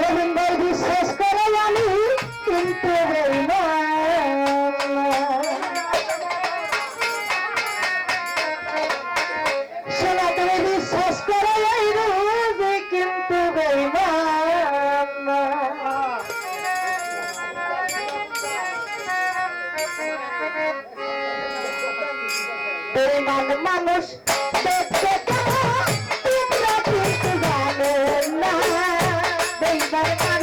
রহিম ভাই বিশ্বাস করে আমি কিন্তু হই না। সোনা, তুমি বিশ্বাস করে এই রোজে কিন্তু হই না। মানুষ দেখতে Bye.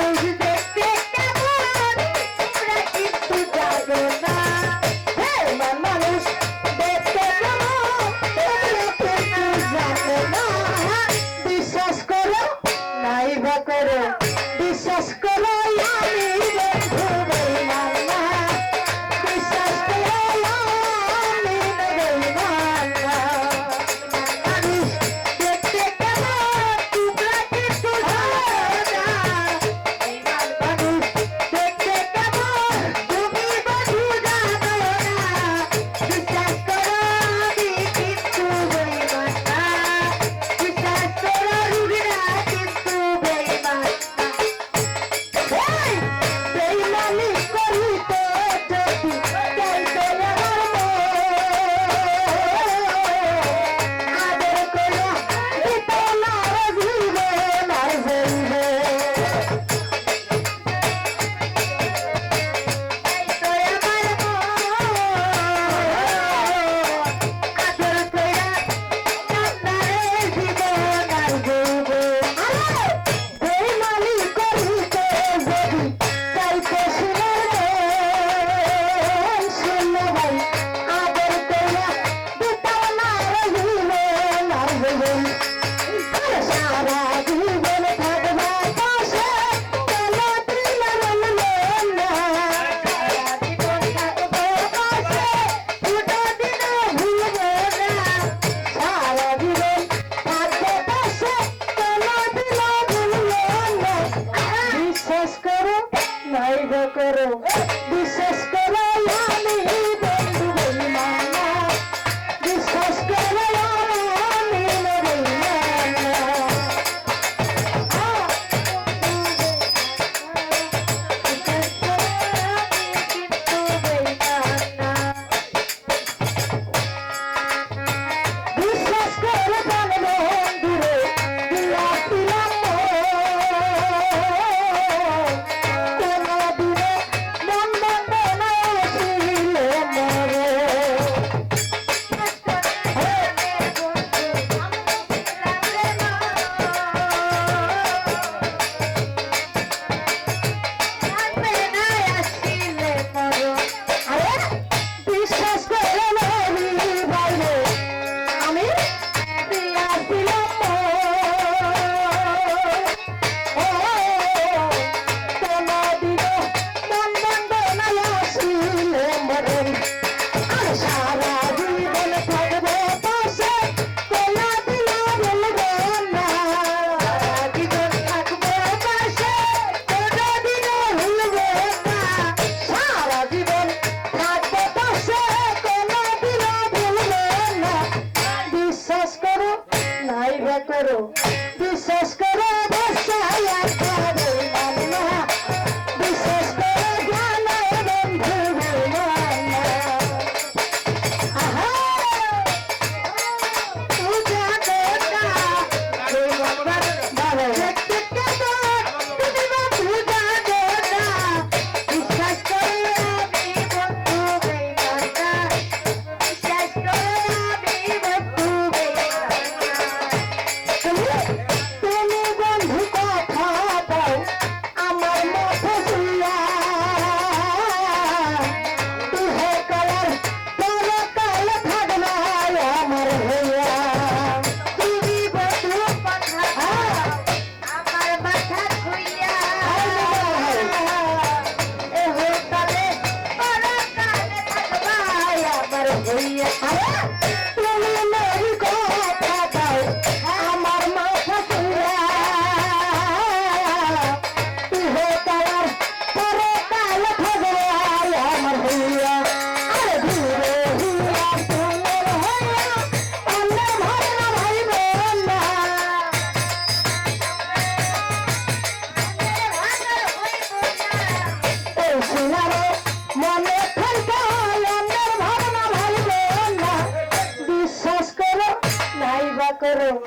Pero